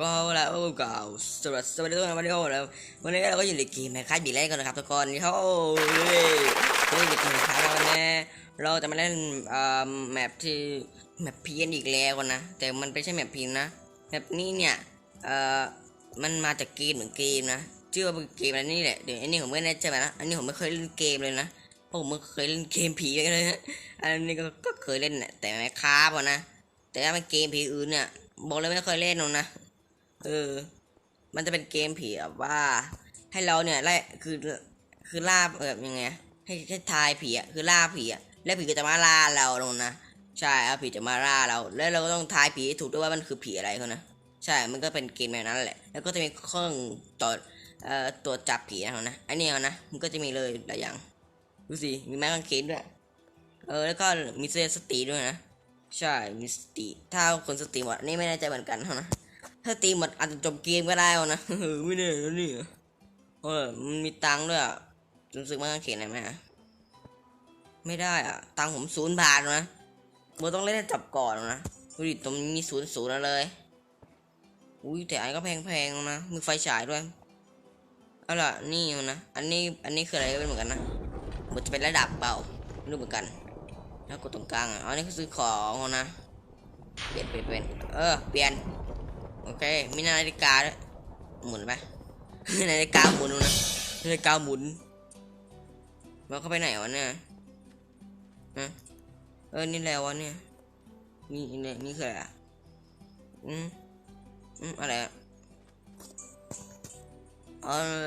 ก็แล้วก็สวัสดีสวัสดีทุกคนวันนี้ก็แล้ววันนี้เราก็อยู่ในเกมแมคคาบีเล่นกันนะครับทุกคนนี่เขาเลยนี่ในเกมครับวันนี้เราจะมาเล่นอ่าแมปที่แมปพีนอีกแล้วนะแต่มันไม่ใช่แมปพีนนะแมปนี้เนี่ยเอ่อมันมาจากเกมเหมือนเกมนะชื่อว่าเกมอะไรนี่แหละเดี๋ยวอันนี้ผมไม่แน่ใจนะอันนี้ผมไม่เคยเล่นเกมเลยนะเพราะผมไม่เคยเล่นเกมผีเลยนะอันนี้ก็ก็เคยเล่นแหละแต่ไม่คาบอะนะแต่ถ้าเป็นเกมผีอื่นเนี่ยบอกเลยไม่เคยเล่นหรอกนะ เออ มันจะเป็นเกมผีแบบว่า ให้เราเนี่ยไล่คือคือล่าแบบยังไงให้ให้ทายผีอะคือล่าผีอะแล้วผีก็จะมาล่าเราลงนะใช่ครับผีจะมาล่าเรา แล้วเราก็ต้องทายผีถูกด้วยว่ามันคือผีอะไรเขานะใช่ มันก็เป็นเกมแบบนั้นแหละ แล้วก็จะมีเครื่องตรวจเอ่อตรวจจับผีนะนะอันนี้เอานะมันก็จะมีเลยหลายอย่างดูสิมีไม้กางเขนด้วยเออแล้วก็มีเสื้อสติด้วยนะใช่มีสติถ้าคนสติหมดนนี่ไม่แน่ใจเหมือนกันเท่านะ ถ้าตีหมดอาจจะจบเกมก็ได้วะนะเออไม่แน่แล้วนี่เออมันมีตังค์ด้วยอะรู้สึกว่าเขียนอะไรไหมอะไม่ได้อะ ตังค์ผมศูนย์บาทนะเราต้องเล่นจับก่อนนะดูดิตรงนี้มีศูนย์ศูนย์เลย อุ้ยแต่อันก็แพงๆนะมีไฟฉายด้วยเอาล่ะนี่นะอันนี้อันนี้คืออะไรก็ไม่เหมือนกันนะมันจะเป็นระดับเปล่ารู้เหมือนกันแล้วกดตรงกลางอะอันนี้คือซื้อของนะเปลี่ยนเปลี่ยนเปลี่ยนเออเปลี่ยน โอเคมีนาฬิกาด้วยหมุนไปนาฬิกาหมุนนะนาฬิกาหมุนมันเข้าไปไหนวะเนี่ยฮะเออนี่แล้ววะเนี่ยนี่นี่นี่คืออะไรอะอืมอืมอะไรอะเออ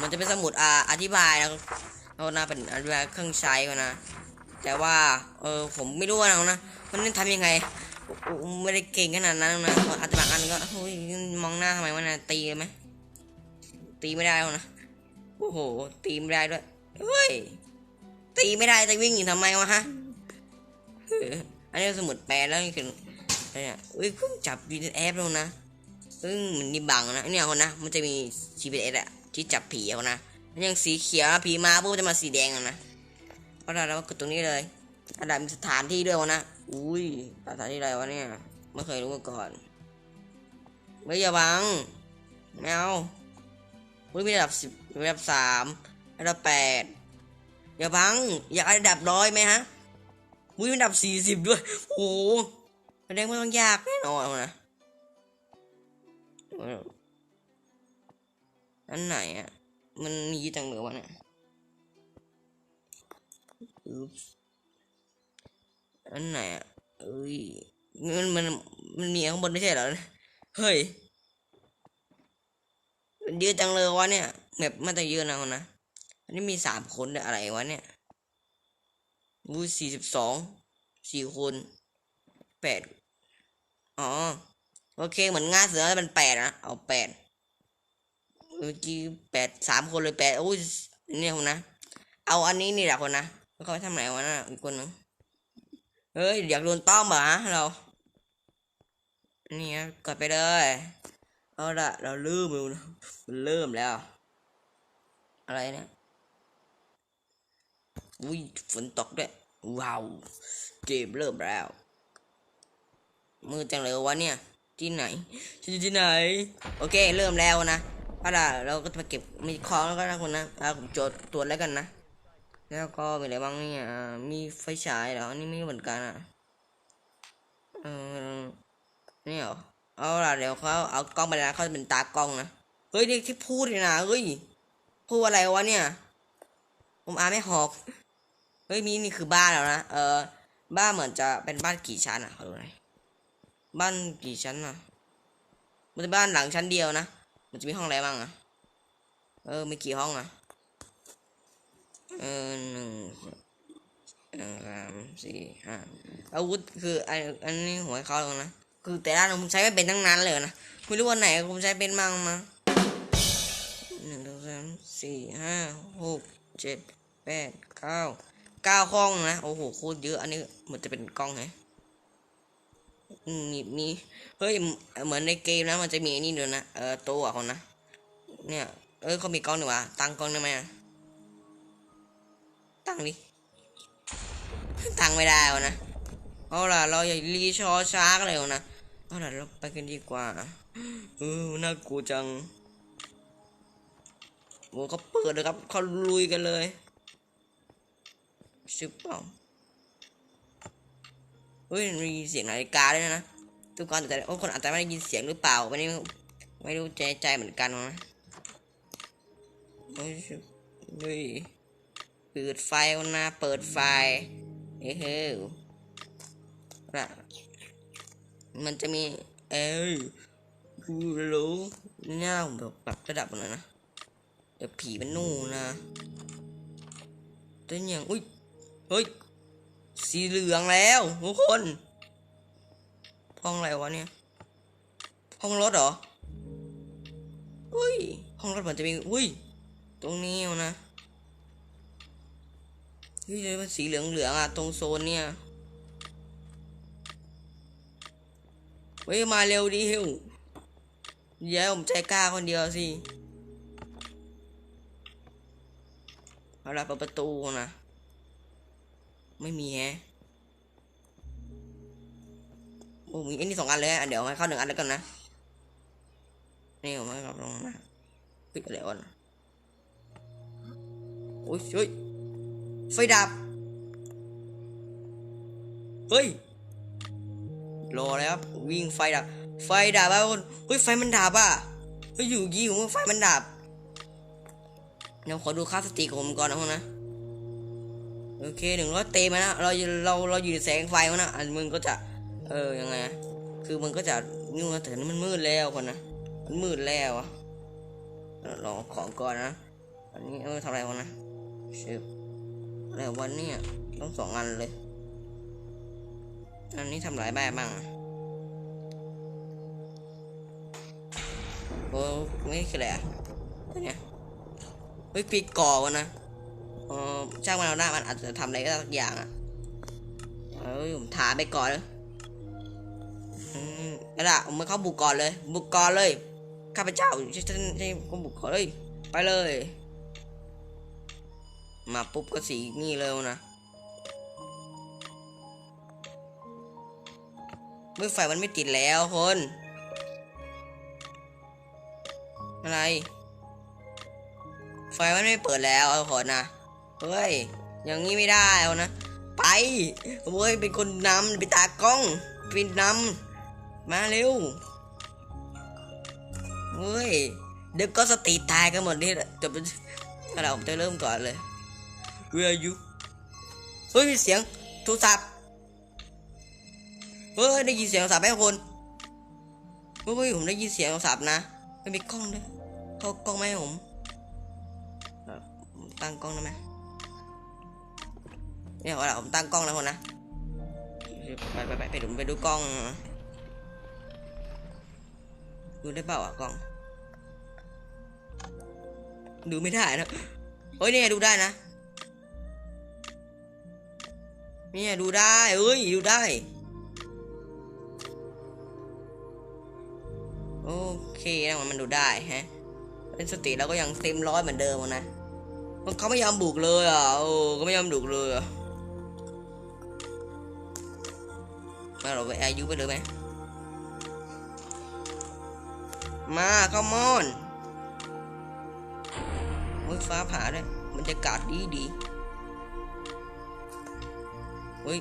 มันจะเป็นสมุดอ่าอธิบายนะเอาหน้าเป็นอธิบายเครื่องใช้ก่อนนะแต่ว่าเออผมไม่รู้นะนะมันทำยังไง ไม่ได้เก่งขนาดนั้นนะอาจจะบางอันก็โอ้ยมองหน้าทำไมวะนี่ยตีไหมตีไม่ได้หรอกนะโอ้โห ตีไม่ได้ด้วยเฮ้ยตีไม่ได้จะวิ่งอยู่ทำไมวะฮะอันนี้สมุดแปลแล้วนี่คือเนี่ยอุ้ยเพิ่งจับยูนแอปแล้วนะซึ่งมันนี่บังนะเนี่ยคนนะมันจะมี GPS อะที่จับผีเอานะมันยังสีเขียวนะผีมาปุ๊บจะมาสีแดงแล้วนะเพราะเรากดตรงนี้เลยอันดับมีสถานที่ด้วยนะ อุ้ยสถานที่ไรวะเนี่ย ไม่เคยรู้มาก่อนไม่อย่าบังไม่เอาอุ้ยมีระดับสิบระดับสามระดับแปดอย่าบัง อยากได้ระดับร้อยไหมฮะอุ้ยมีระดับสี่สิบด้วย โอ้โหแสดงว่าต้องยากแน่นอนนะอันไหนอะ มันมีจังเหลือวะเนี่ยอุ๊บ อันไหนอะเอ้ยมันมันมันมีข้างบนไม่ใช่เหรอเฮ้ยมันเยอะจังเลยวะเนี่ยแบบมันจะเยอะนะคนนะอันนี้มีสามคนอะไรวะเนี่ยวูสี่สิบสองสี่คนแปดอ๋อโอเคเหมือนง่าเสือมันแปดนะเอาแปดเมื่อกี้แปดสามคนเลยแปดโอ้ยเนี่ยคนนะ เอาอันนี้นี่แหละคนนะเขาไปทำไหนวะน่ะอีกคนนึง เฮ้ยอยากโดนต้อมเหรอฮะเรานี่ฮะกดไปเลยเอาละเราเริ่มแล้วนะมันเริ่มแล้ว อะไรเนี่ยอุ้ยฝนตกด้วยว้าวเกมเริ่มแล้ว มือจังเลยวะเนี่ยที่ไหนฉันอยู่ที่ไหน โอเค เริ่มแล้วนะเอาละเราก็จะมาเก็บมีของแล้วก็นะคนนะเอาผมโจดตรวแล้วกันนะ แล้วก็มีอะไรบ้างเนี่ย มีไฟฉายเหรอ นี่ไม่เหมือนกันอะ เออนี่เหรอ เอาล่ะเดี๋ยวเขาเอากล้องไปแล้วเขาจะเป็นตากล้องนะ เฮ้ยนี่ที่พูดเลยนะ เฮ้ย พูดอะไรวะเนี่ย ผมอ่านไม่หอก เฮ้ยมีนี่คือบ้านแล้วนะ เออ บ้านเหมือนจะเป็นบ้านกี่ชั้นอะขอดูหน่อย บ้านกี่ชั้นอะ มันจะบ้านหลังชั้นเดียวนะ มันจะมีห้องอะไรบ้างอะ เออ มีกี่ห้องอะ เออหนึ่งสองสามสี่ห้าอาวุธคือไออันนี้หัวเขาแล้วนะคือแต่ละอันผมใช้ไม่เป็นทั้งนั้นเลยนะไม่รู้วันไหนผมใช้เป็นบ้างนะหนึ่งสองสามสี่ห้าหกเจ็ดแปดเก้าเก้าห้องนะโอ้โหโคตรเยอะอันนี้เหมือนจะเป็นกล้องไงมีเฮ้ยเหมือนในเกมนะมันจะมีอ้นี่ด้วยนะเออตัวเขานะเนี่ยเออเขามีกล้องหนึ่งวะตั้งกล้องได้ไหมอะ ตั้งดิตั้งไม่ได้วะนะเอาล่ะเราอย่ารีชอช้ากันเลยวะนะเอาล่ะเราไปกันดีกว่าเออน่ากลัวจังโอ้เขาเปิดเลยครับเขาลุยกันเลยชิบเปล่าเฮ้ยมีเสียงนาฬิกาด้วยนะทุกคนแต่โอ้คนอาจจะไม่ได้ยินเสียงหรือเปล่าไม่ได้ไม่รู้ใจใจเหมือนกันนะเฮ้ยชิบเฮ้ย ปิดไฟนะ เปิดไฟเฮ้ยเฮ้ยละมันจะมี เอ้ยกูรู้เนี่ยผมแบบปรับระดับหน่อยนะเดี๋ยวผีมันนู่นนะตัวอย่างอุ้ยเฮ้ยสีเหลืองแล้วทุกคนห้องอะไรวะเนี่ยห้องรถเหรออุ้ยห้องรถเหมือนจะมีอุ้ย ตรงนี้เอา นะเฮ้ยมันสีเหลืองเหลืองๆอะตรงโซนเนี่ยเฮ้ยมาเร็วดิเฮวเดี๋ยวผมใจกล้าคนเดียวสิเอาละเปิดประตูนะ ไม่มีแฮะโอ้มีอ้นี่สองอันเลยอะเดี๋ยวให้เข้าหนึ่งอันแล้วกันนะนี่ผมให้เข้าลงนะปิดอะไรวะนโอ้ยเฮ้ย ไฟดับ เฮ้ย รอแล้วครับวิ่งไฟดับ ไฟดับอะคนเฮ้ยไฟมันดับอะเฮ้ยอยู่ยี่ผมไฟมันดับเดี๋ยวขอดูค่าสติของผมก่อนนะพวกนะโอเคหนึ่งร้อยเตมานะเราเราเราอยู่ในแสงไฟมันนะอันมึงก็จะ เออยังไงคือมันก็จะนู่นนะแต่มันมืดแล้วคนนะมันมืดแล้วอะลองของก่อนนะอันนี้เออทำอะไรวะนะชิบ อะไรวันนี้ต้องสองอันเลย อันนี้ทำหลายแบบบ้างโอ้ไม่คืออะไรอะตัวเนี้ยเฮ้ยปีกก่อวะนะเออช่างมันเอาหน้ามันอาจจะทำอะไรก็สักอย่างอะเอ้ยผมถามไปก่อนเลยอืมนั่นแหละผมมาเข้าบุกก่อนเลย บุกก่อนเลยข้าพเจ้าใช่ใช่ใช่บุกก่อนเลย ไปเลย มาปุ๊บก็สีนี่เร็วนะเมื่อไฟมันไม่ติดแล้วคน อะไร ไฟมันไม่เปิดแล้วเอาขอนะเฮ้ย อย่างนี้ไม่ได้เอานะ ไปเว้ยเป็นคนนำเป็นตากล้องเป็นนำมาเร็วเฮ้ยเดี๋ยวก็สติตายกันหมดนี่แหละจะเป็นถ้าเราผมจะเริ่มก่อนเลย Where are you เฮ้ยมีเสียงโทรศัพท์เฮ้ยได้ยินเสียงโทรศัพท์ไหมคนเฮ้ยผมได้ยินเสียงโทรศัพท์นะไม่มีกล้องด้วยเขากล้องไหมผมตั้งกล้องได้ไหมเนี่ยเอาละผมตั้งกล้องแล้วคนนะไปไปไปไปดูไปดูกล้องดูได้เปล่าอะกล้อง ดูไม่ได้นะเฮ้ยเนี่ยดูได้นะ เนี่ยดูได้เอ้ยดูได้ โอเคนะมันดูได้ฮะ เป็นสติเราก็ยังเต็มร้อยเหมือนเดิมนะ มันเขาไม่ยอมบุกเลยอะโอ้ก็ไม่ยอมบุกเลยอะมาเราไปอายุไปเลยไหมมาเข้ามอนมือฟ้าผ่าด้วยมันจะกาดดีดี ฮ้ย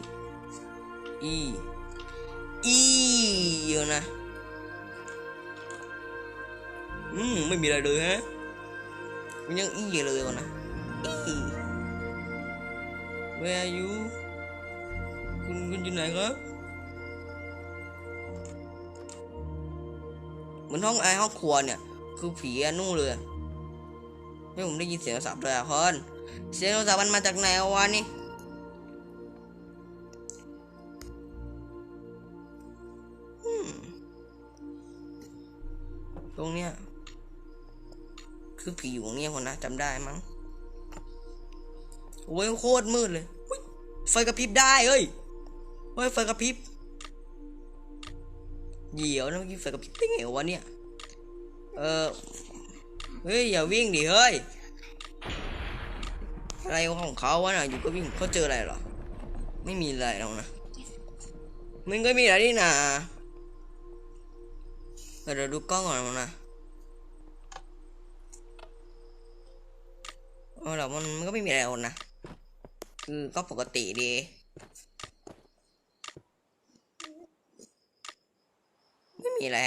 อี อีเยอะนะ อืม ไม่มีอะไรเลยฮะ มันยังอีอยู่เลยวะนะ อี Where are you คุณคุณอยู่ไหนครับ เหมือนห้องไอห้องครัวเนี่ย คือผีอนู่นเลย ไม่ผมได้ยินเสียงโทรศัพท์เลยอะคนเสียงโทรศัพท์มันมาจากไหนวะนี่ ตรงเนี้ย คือผีอยู่ตรงเนี้ยคนนะจำได้มั้งโอ้ยโคตรมืดเลยไฟกระพริบได้เอ้ยเฮ้ยไฟกระพริบเดี๋ยวนะเมื่อกี้ไฟกระพริบได้ไงวะเนี่ย เออเฮ้ยอย่าวิ่งดิเฮ้ย อะไรของเขาวะน่ะอยู่ก็วิ่งเขาเจออะไรหรอ ไม่มีอะไรหรอกนะมันก็มีอะไรนี่นะ เดี๋ยวดูกล้องก่อนนะเออแล้วมันมันก็ไม่มีอะไรหรอกนะคือก็ปกติดีไม่มีอะไร